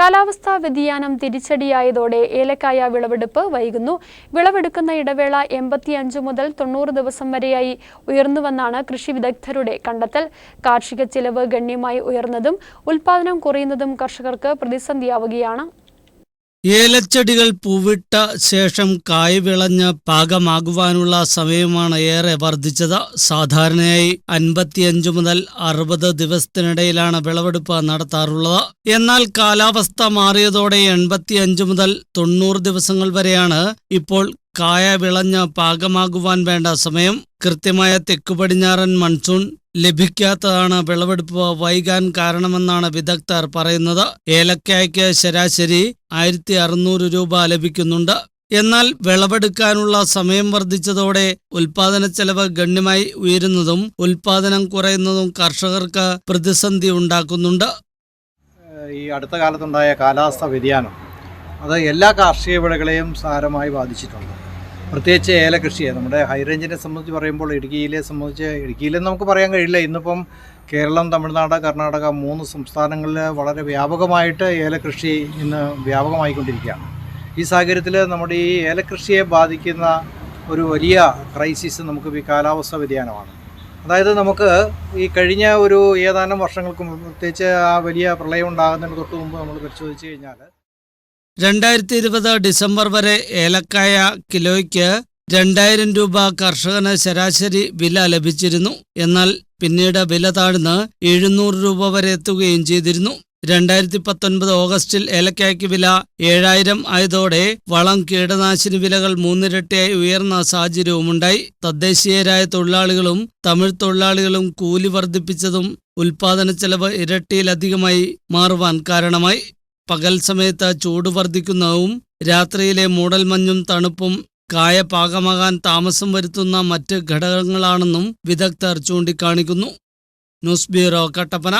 കാലാവസ്ഥാ വ്യതിയാനം തിരിച്ചടിയായതോടെ ഏലക്കായ വിളവെടുപ്പ് വൈകുന്നു. വിളവെടുക്കുന്ന ഇടവേള എൺപത്തിയഞ്ച് മുതൽ തൊണ്ണൂറ് ദിവസം വരെയായി ഉയർന്നുവെന്നാണ് കൃഷി വിദഗ്ധരുടെ കണ്ടെത്തൽ. കാർഷിക ചിലവ് ഗണ്യമായി ഉയർന്നതും ഉൽപാദനം കുറയുന്നതും കർഷകർക്ക് പ്രതിസന്ധിയാവുകയാണ്. ഏലച്ചെടികൾ പൂവിട്ട ശേഷം കായ് വിളഞ്ഞ് പാകമാകുവാനുള്ള സമയമാണ് ഏറെ വർദ്ധിച്ചത്. സാധാരണയായി അൻപത്തിയഞ്ച് മുതൽ അറുപത് ദിവസത്തിനിടയിലാണ് വിളവെടുപ്പ് നടത്താറുള്ളത്. എന്നാൽ കാലാവസ്ഥ മാറിയതോടെ എൺപത്തിയഞ്ച് മുതൽ തൊണ്ണൂറ് ദിവസങ്ങൾ വരെയാണ് ഇപ്പോൾ കായ വിളഞ്ഞ് പാകമാകുവാൻ വേണ്ട സമയം. കൃത്യമായ തെക്കു പടിഞ്ഞാറൻ മൺസൂൺ ലഭിക്കാത്തതാണ് വിളവെടുപ്പ് വൈകാൻ കാരണമെന്നാണ് വിദഗ്ധർ പറയുന്നത്. ഏലക്കായ്ക്ക് ശരാശരി ആയിരത്തി അറുന്നൂറ് രൂപ ലഭിക്കുന്നുണ്ട്. എന്നാൽ വിളവെടുക്കാനുള്ള സമയം വർദ്ധിച്ചതോടെ ഉൽപാദന ചെലവ് ഗണ്യമായി ഉയരുന്നതും ഉൽപാദനം കുറയുന്നതും കർഷകർക്ക് പ്രതിസന്ധി ഉണ്ടാക്കുന്നുണ്ട്. ഈ അടുത്ത കാലത്തുണ്ടായ കാലാവസ്ഥ വ്യതിയാനം അത് എല്ലാ കാർഷിക വിളകളെയും സാരമായി ബാധിച്ചിട്ടുണ്ട്. പ്രത്യേകിച്ച് ഏലകൃഷിയെ നമ്മുടെ ഹൈറേഞ്ചിനെ സംബന്ധിച്ച് പറയുമ്പോൾ ഇടുക്കിയിലെ സംബന്ധിച്ച് ഇടുക്കിയിലെന്ന് നമുക്ക് പറയാൻ കഴിയില്ല. ഇന്നിപ്പം കേരളം തമിഴ്നാട് കർണാടക മൂന്ന് സംസ്ഥാനങ്ങളിൽ വളരെ വ്യാപകമായിട്ട് ഏലകൃഷി ഇന്ന് വ്യാപകമായിക്കൊണ്ടിരിക്കുകയാണ്. ഈ സാഹചര്യത്തിൽ നമ്മുടെ ഈ ഏലകൃഷിയെ ബാധിക്കുന്ന ഒരു വലിയ ക്രൈസിസ് നമുക്ക് ഈ കാലാവസ്ഥ വ്യതിയാനമാണ്. അതായത് നമുക്ക് ഈ കഴിഞ്ഞ ഒരു ഏതാനും വർഷങ്ങൾക്ക് പ്രത്യേകിച്ച് ആ വലിയ പ്രളയം ഉണ്ടാകുന്നതിന് തൊട്ട് മുമ്പ് നമ്മൾ പരിശോധിച്ച് കഴിഞ്ഞാൽ രണ്ടായിരത്തി ഇരുപത് ഡിസംബർ വരെ ഏലക്കായ കിലോയ്ക്ക് രണ്ടായിരം രൂപ കർഷകന് ശരാശരി വില ലഭിച്ചിരുന്നു. എന്നാൽ പിന്നീട് വില താഴ്ന്ന് എഴുന്നൂറ് രൂപ വരെ എത്തുകയും ചെയ്തിരുന്നു. രണ്ടായിരത്തി പത്തൊൻപത് ഓഗസ്റ്റിൽ ഏലക്കായ്ക്ക് വില ഏഴായിരം ആയതോടെ വളം കീടനാശിനി വിലകൾ മൂന്നിരട്ടിയായി ഉയർന്ന സാഹചര്യവുമുണ്ടായി. തദ്ദേശീയരായ തൊഴിലാളികളും തമിഴ് തൊഴിലാളികളും കൂലി വർദ്ധിപ്പിച്ചതും ഉൽപാദന ചെലവ് ഇരട്ടിയിലധികമായി മാറുവാൻ കാരണമായി. പകൽ സമയത്ത് ചൂട് വർദ്ധിക്കുന്നതും രാത്രിയിലെ മൂടൽമഞ്ഞും തണുപ്പും കായ പാകമാകാൻ താമസം വരുത്തുന്ന മറ്റ് ഘടകങ്ങളാണെന്നും വിദഗ്ധർ ചൂണ്ടിക്കാണിക്കുന്നു. News bureau Kattappana.